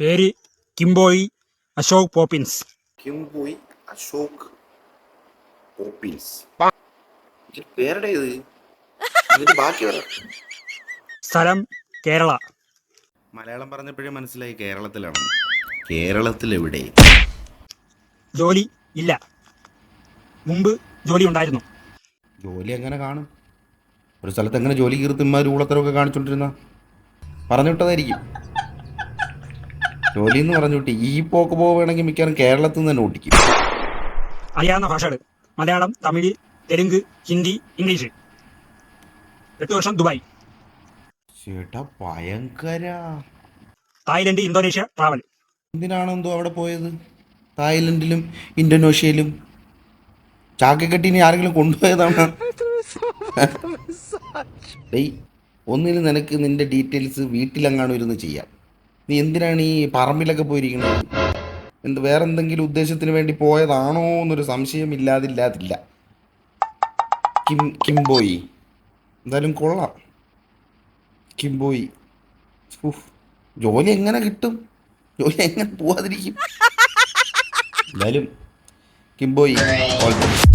പേര് Kimboy Ashok Poppins. Kimboy Ashok Poppins. പേരുടെ ഇത്? ബാക്കി സ്ഥലം കേരള. മലയാളം പറഞ്ഞപ്പോഴേ മനസ്സിലായി കേരളത്തിലാണ്. കേരളത്തിൽ എവിടെ ജോലി ഇല്ല. മുമ്പ് ജോലി ഉണ്ടായിരുന്നു. ജോലി എങ്ങനെ കാണും? ഒരു സ്ഥലത്ത് എങ്ങനെ ജോലി കീർത്തിമാർ ഊളത്തരമൊക്കെ കാണിച്ചോണ്ടിരുന്ന? പറഞ്ഞു വിട്ടതായിരിക്കും. ജോലി എന്ന് പറഞ്ഞു വിട്ടി ഈ പോക്ക് പോവുകയാണെങ്കിൽ മിക്കവാറും കേരളത്തിൽ നിന്ന് തന്നെ ഓട്ടിക്കും അറിയാവുന്ന ഭാഷകൾ മലയാളം തമിഴ് തെലുങ്ക് ഹിന്ദി ഇംഗ്ലീഷ്. എട്ട് വർഷം ദുബായ്. ചേട്ടാ ഭയങ്കര. Thailand Indonesia travel. എന്തിനാണെന്തോ അവിടെ പോയത്? തായ്ലൻഡിലും ഇന്തോനേഷ്യയിലും. ചാക്കക്കെട്ടിനെ ആരെങ്കിലും കൊണ്ടുപോയതാണ്. ഡേയ് ഒന്നിൽ നിനക്ക് നിന്റെ ഡീറ്റെയിൽസ് വീട്ടിലെങ്ങാനും ഇരുന്ന് ചെയ്യാം. നീ എന്തിനാണ് ഈ പറമ്പിലൊക്കെ പോയിരിക്കുന്നത്? എന്ത് വേറെ എന്തെങ്കിലും ഉദ്ദേശത്തിന് വേണ്ടി പോയതാണോ എന്നൊരു സംശയം ഇല്ലാതില്ലാതില്ല. കിം കിംബോയി. എന്തായാലും കൊള്ളാം. കിംബോയി. ജോലി എങ്ങനെ കിട്ടും? ജോലി എങ്ങനെ പോവാതിരിക്കും? എന്തായാലും കിംബോയി best.